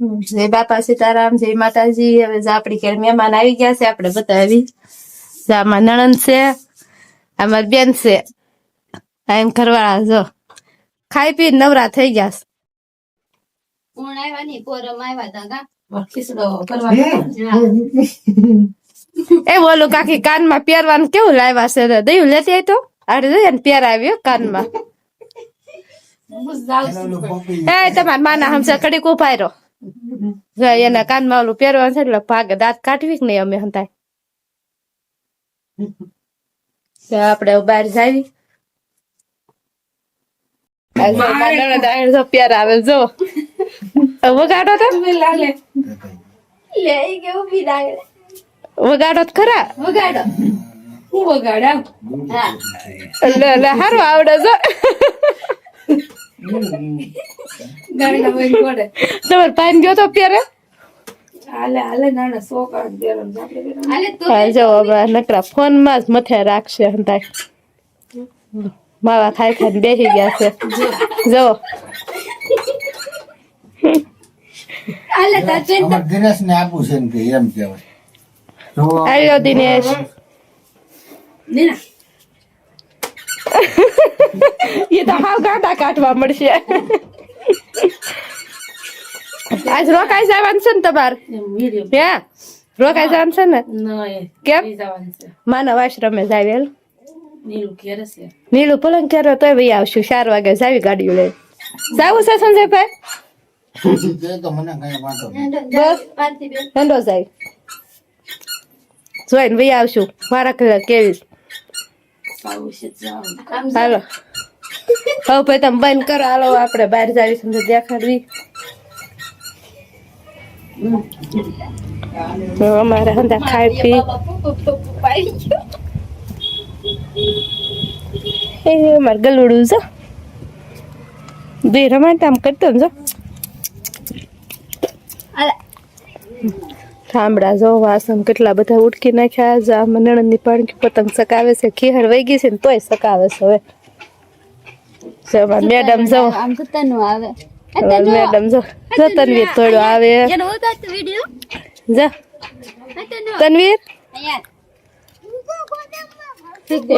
જય બાપા સીતારામ જય માતાજી. હવે જો આપડી ઘેર મહેમાન આવી ગયા છે આપણે બતાવી આવી. આમાં નણંદ છે આમાં બેન છે. એમ ઘરવાળા જો. ખાઈ પી નવરા થઈ ગયા છે. કોણ આવ્યા ની પોરમ આવ્યા ખીસડો કરવા એ બોલું કાકી કાનમાં પહેરવાનું કેવું લાવ્યા છે? દયું લેતી આવી તો. આડે જોઈએ ને પહેરાવ્યો કાનમાં. એ તમારા માના હમસા કડીક ઊભા રહ્યો. જો એના કાનમાં ઓલું પહેરવાનું છે એટલે ભાગે દાંત કાઢવી કે નહીં અમે હંતાય? આપડે આપણે બહાર જાવી. પ્યાર આવે જો. વગાડો તો. વગાડો તો ખરા. વગાડો. હું વગાડા હારું આવડે જો. તમારે પાઈન ગયો તો પ્યારે હાલે હાલે નાના સોકા દેરમ આપણે બેરમ. હાલે તો હા જો હવે નકરા ફોનમાં જ મથે રાખશે માવા ખાઈ ખાઈને બેસી ગયા છે. જો હાલે તાર ટ્રેન અમારે દિનેશ ને આપવું છે ને કે એમ કહેવાય. જો દિનેશ. એ તો હાવ ગાંડા કાઢવા મળશે. આજ રોકાઈ જવાનું છે ને તમારે? હે? રોકાઈ જવાનું છે ને? કેમ? માનવ આશ્રમે જાવેલ નીલું પલંગ ક્યારે તોય ભાઈ આવશું ચાર વાગે જાવી ગાડીઓ લઈ જાવું છે સંજયભાઈ? તે તો હેંડો જાય. જોઈને ભાઈ આવશું. મારા કલાક જાવ હાલો. હવે ભાઈ તમે બંધ કરો. હાલો આપણે બહાર જાવી સમજો દેખાડવી. તો અમારે હંધા ખાઈ પી. એ અમારે ગલુડું જો. બે રમાટ આમ કરતો ને જો. ઠામડા જો, વાસણ કેટલા બધા ઉટકી નાખ્યા. જા નણંદની પાણી પતંગ સકાવે છે. ખીહર વહી ગઈ છે ને તોય સકાવે છે હવે. મેડમ જો. આમ આવે. અમાર મેડમ જો જો તનવીર થોડો આવે. તો જો. તનવીર?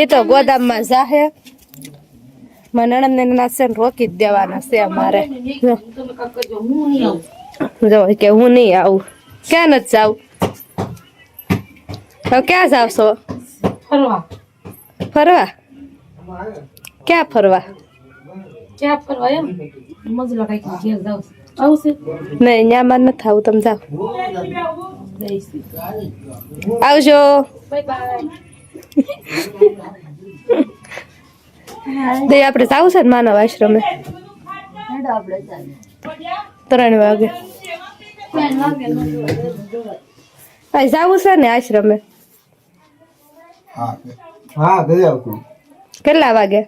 એ તો ગોદામમાં જાહે. મારા નણંદ ને નાસે રોકી જ દેવાના છે અમારે. જો. તમે કાક કરજો હું નહીં આવું જો કે હું નહીં આવું. ક્યાં નથી જાવ? હવે ક્યાં જાવ છો ફરવા. ફરવા? ક્યાં ફરવા? ક્યાં ફરવા એમ મજલો કંઈક ઘેર જાવ આવશે નહીં ન્યામાં નથી આવું તમે જાઓ આવજો બાય બાય દે આપણે જાવું છે ને માનવ આશ્રમે ત્રણ વાગે જાવું છે ને આશ્રમે કેટલા વાગે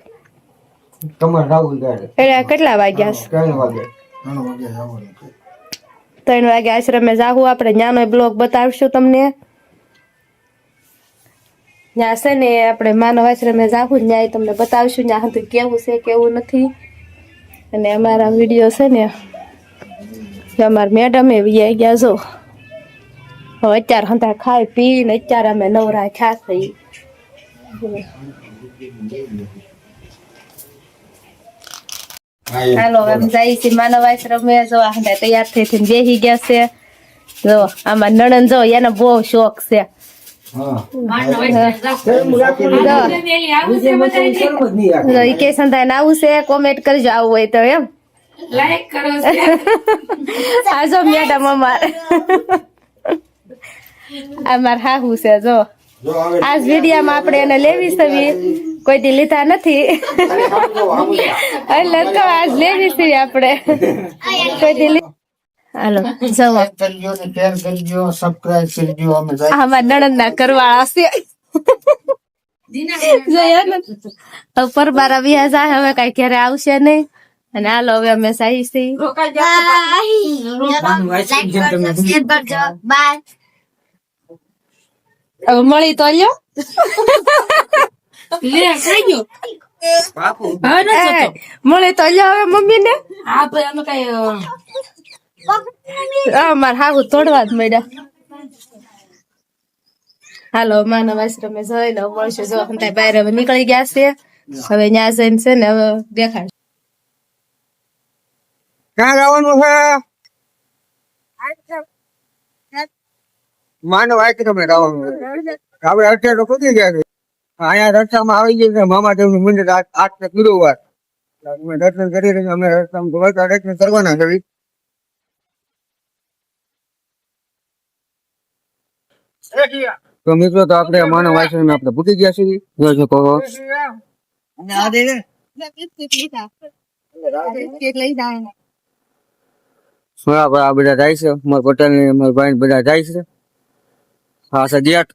તમારે રાહુલ ત્યારે એટલે કેટલા વાગ્યા? ત્રણ વાગે. ત્રણ વાગે જવાનું છે ત્રણ વાગે આશ્રમે જાવું આપણે નાનો બ્લોગ બતાવશું તમને. ત્યાં છે ને આપણે માનવ આશ્રમે જાવું ત્યાં તમને બતાવશું. ત્યાં હતું કેવું છે કેવું નથી. અને અમારા વીડિયો છે ને અમારા મેડમે વી ગયા જો. અત્યારે હંતા ખાઈ પીને અત્યારે અમે નવરા ખ્યા થઈ એ હાલો એમ જાય છે માનવ રમે જો આ હંતા તૈયાર થઈ થઈને બેસી ગયા છે. જો આમાં નણંદ જો એનો બહુ શોખ છે. આવું છે કોમેન્ટ કરજો આવું હોય તો એમ. લાઈક કરો આજો આ જો મેડમ અમાર. અમાર હાહુ છે જો. આ વિડીયામાં આપણે એને લેવી છે કોઈ દી લીધા નથી. એટલે તો આજ લેવી છે આપણે. કોઈ દી હાલો. જવો કરજો ને શેર કરજો સબસ્ક્રાઇબ કરજો અમે અમાર નણંદ ના કરવાળા છે. જોયા ને હવે પરબારા વ્યાજ આ હવે કઈ ક્યારે આવશે નહીં. અને હાલો હવે અમે સાહી બાય હવે મળી તો લ્યો લે ખાઈ ગયો. મળી તો હવે મમ્મી ને હા ભાઈ અમે કઈ માર હાહુ તોડવા જ મળ્યા. હાલો માનવ આશ્રમે જઈને મળશે જો હંતાઈ બહાર હવે નીકળી ગયા છે. હવે ન્યા જઈને છે ને હવે દેખાડ ક્યાં જવાનું છે? માનવ આખી તમે જવાનું. આપણે અત્યારે તો કૂદી ગયા અહીંયા રસ્તામાં આવી ગઈ છે. મામા દેવનું મંદિર આઠ ને ગુરુવાર. અમે દર્શન કરી રહ્યા અમે રસ્તામાં ગોળતા દર્શન કરવાના છે. તો મિત્રો તો આપણે માનવ આશ્રમે આપણે પૂકી ગયા છીએ. જો છો. બરાબર આ બધા જાય છે. મારા પટેલ ને મારા ભાઈ બધા જાય છે. હા સજિયાટ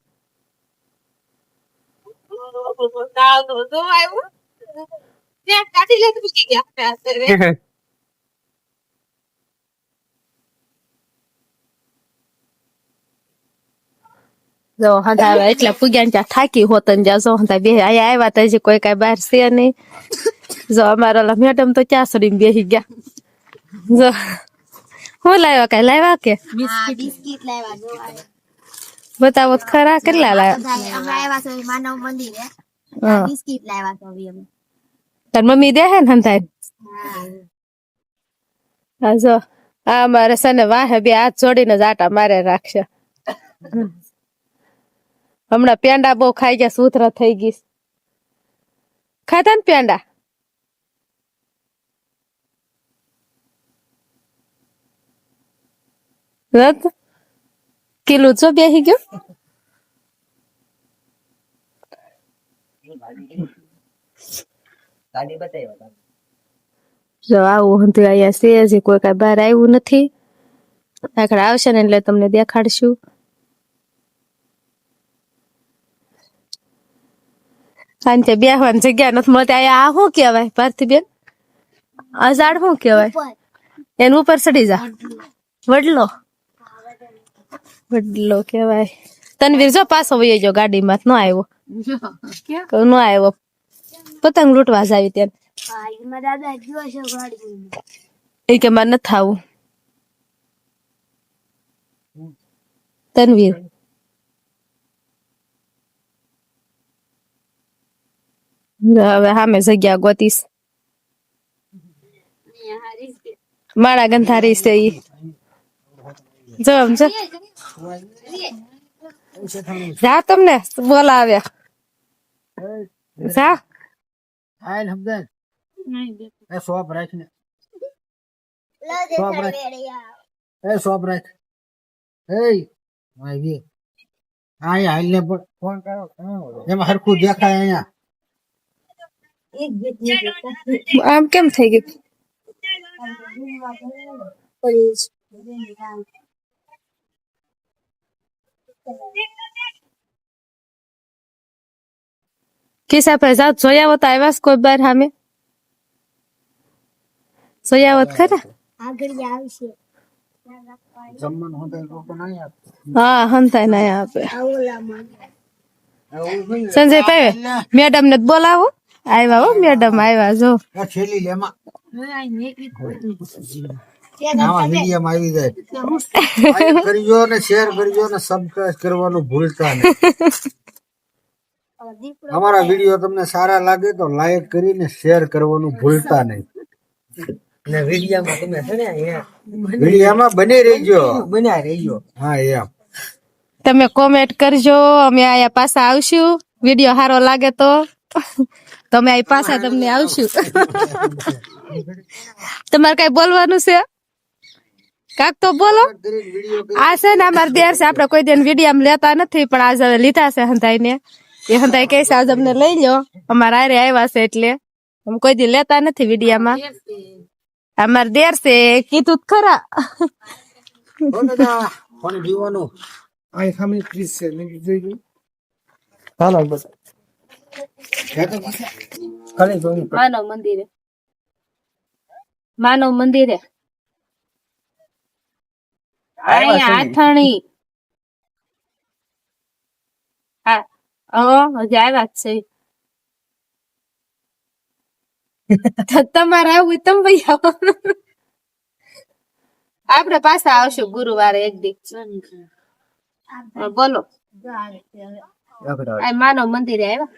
જો હંતા હવે એટલા પૂગ્યા ને ત્યાં થાકી હોત ને જ્યાં જો હંતા બે અહીંયા આવ્યા તો હજી કોઈ કઈ બહાર છે નહીં જો અમારા ઓલા મેડમ તો ક્યાં સડીને બેસી ગયા જો હું લાવ્યા કઈ લાવ્યા કે બિસ્કિટ લાવ્યા જો આ બતાવો તો ખરા કેટલા લાવ્યા બધા અમે આવ્યા છે માનવ મંદિરે હા બિસ્કિટ લાવ્યા તો હવે અમે તાર મમ્મી દે હે ને હંતા હા જો આ અમારે છે ને વાહે બે હાથ જોડીને જ આટા મારે રાખશે હમણાં પેંડા બહુ ખાઈ ગયા સૂત્ર થઈ ગઈ ખાતા ને પેંડા કિલો છો બેસી ગયો જો આવું હતું અહીંયા છે હજી કોઈ કઈ બહાર આવ્યું નથી. આગળ આવશે ને એટલે તમને દેખાડશું. સાંજે બેહવાની જગ્યા નથી મળતી. અહીંયા આ શું કહેવાય પાર્થિબેન આ ઝાડ શું કહેવાય? એની ઉપર ચડી જા. વડલો. વડલો કહેવાય. તનવીર જો પાછો વયો ગયો ગાડીમાં ન આવ્યો. ન આવ્યો. પતંગ લૂંટવા જ આવી ત્યાં એ કે મારે નથી આવું. તનવીર. હવે સામે જગ્યા ગોતીશ. મારા ગંધારી છે ઈ. જો આમ જો તમને બોલાવ્યા જા. આયલ હમદાન એ સોપ રાખ ને. સોપ રાખ. એ સોપ રાખ. એ આવી આય હાલ ને ફોન કરો. એમાં હરખું દેખાય અહીંયા. આમ કેમ થઈ ગયું? કિસ્સા પર જાવ જોયા હોત આવ્યા છે કોઈ બાર સામે જોયા હોત ખરા આગળ આવશે જમવાનું હોતે લોકો નહીં આપે હા હંતાય ના આપે સંજય ભાઈ મેડમ ને બોલાવો આવ્યા હો મેડમ આવ્યા જો આ લેમાં આવા વિડીયોમાં આવી જાય. કરજો ને શેર કરજો ને સબસ્ક્રાઇબ કરવાનું ભૂલતા નહીં. અમારા વીડિયો તમને સારા લાગે તો લાઈક કરીને શેર કરવાનું ભૂલતા નહીં. વિડીયોમાં બની રહેજો. બન્યા રહેજો. હા એમ. તમે કોમેન્ટ કરજો અમે આયા પાછા આવશું. વીડિયો સારો લાગે તો તમે આ પાછા તમને આવશું. તમારે કઈ બોલવાનું છે? કાક તો બોલો. આ છે ને અમારે દેર છે આપણે કોઈ દિન વીડિયો લેતા નથી પણ આજ હવે લીધા છે હંધાઈ ને એ હંધાઈ કહે છે આજ અમને લઈ લો અમારા આરે આવ્યા છે એટલે અમે કોઈ દી લેતા નથી વિડીયામાં. અમારે દેર છે કીધું ખરા. માનવ મંદિરે. માનવ મંદિરે. અહીંયા આથાણી. હા હ હજી આવ્યા જ છે. તમારે આવું તમે ભાઈ આપડે પાછા આવશું ગુરુવારે એક દીક હા, બોલો. આ માનવ મંદિરે આવ્યા?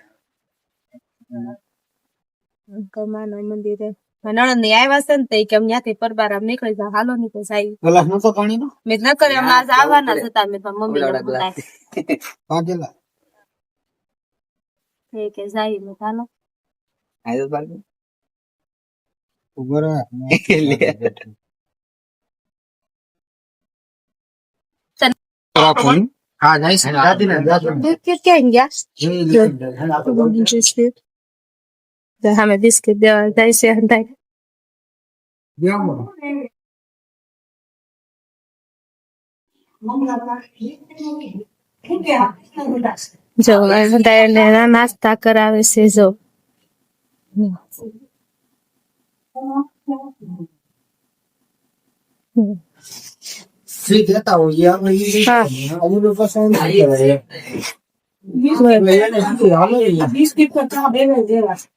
માનવ મંદિરે. નણંદની આવ્યા છે ને તો કે ત્યાંથી પરબારામ નીકળી જાવ હાલો ની તો જાય. પેલા નતો પાણી નો મેં ન કરે હમણાં આજ આવવાના હતા. મેં તો મમ્મી પાકેલા એ કે જાય મેં હાલો. આયો પાકે ઊભો રહે. હા જાય દાદી ને ગયા? સામે બિસ્કિટ દેવા જાય છે હંધાઈ જો હંધાઈ ને નાસ્તા કરાવે છે જો ફ્રી દેતા હોય આપણે ઈ હા. અમુક પસંદ નહીં કરાય. એટલે એને શું હાલો ઈ. બિસ્કિટ તો ચા બે બે દેવા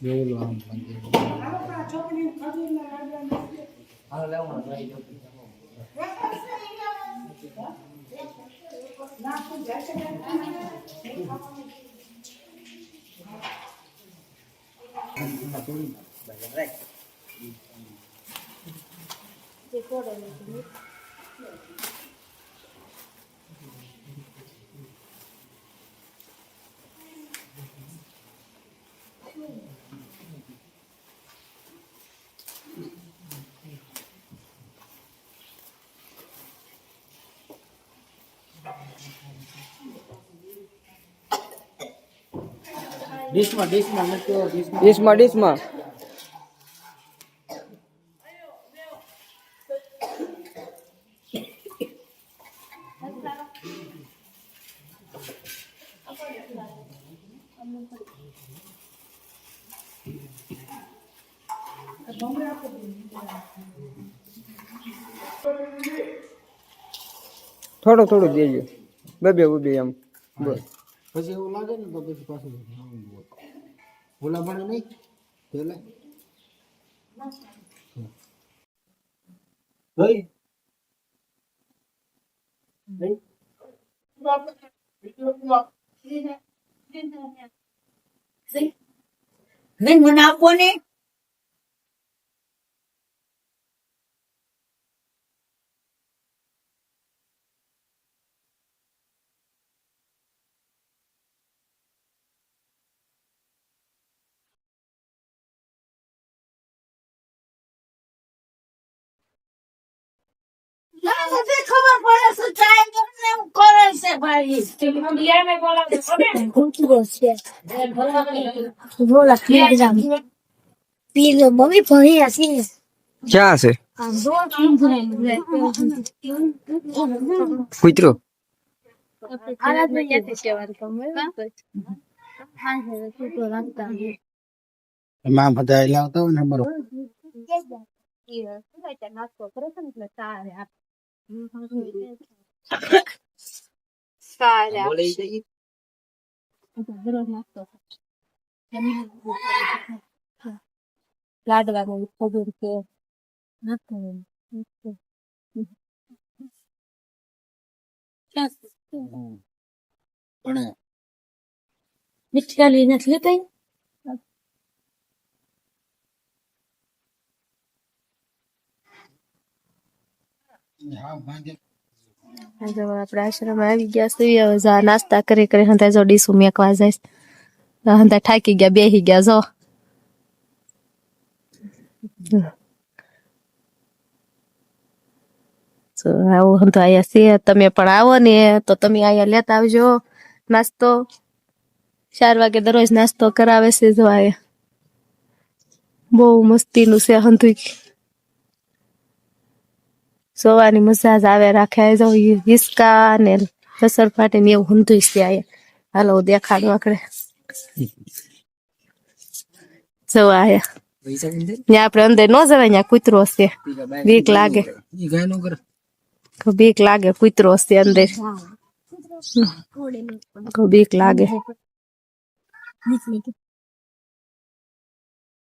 જો જો. ડીશમાં ડીશમાં ડીશમાં ડીશમાં. થોડું થોડું દેજો. બે બે ઊભી એમ બસ પછી એવું લાગે ને તો પછી પાછું ઓલા પણ નહીં પેલા જોઈ નહીં મને આપો ને ખબર પડે છે ચાય કેમને એવું કરે છે ભાઈ બોલા પીઝા પીઝા મમ્મી ભણી હસી ક્યાં છે કૂતરો એમાં બધા લાવતા હોય ને બરોબર લાડવાનું ખબર કે પણ મિઠાલી નથી લેતા આજે હંતા હંતા થાકી ગયા, બેહી ગયા, જો. તો આવું હંતો છીએ તમે પણ આવો ને, તો તમે અહીંયા લેતા આવજો. નાસ્તો. ચાર વાગે દરરોજ નાસ્તો કરાવે છે, જો આયા. બહુ મસ્તીનું છે હંધુય. જોવાની મજા આવે, રાખે જો હિસકા ને લસર ફાટે ને એવું hunધું છે આ હાલો દેખાડું આકડે. જો આયા. ત્યાં આપણે અંદર ન જવાય ત્યાં કૂતરો છે. બીક લાગે. બીક લાગે, કૂતરો છે અંદર. બીક લાગે.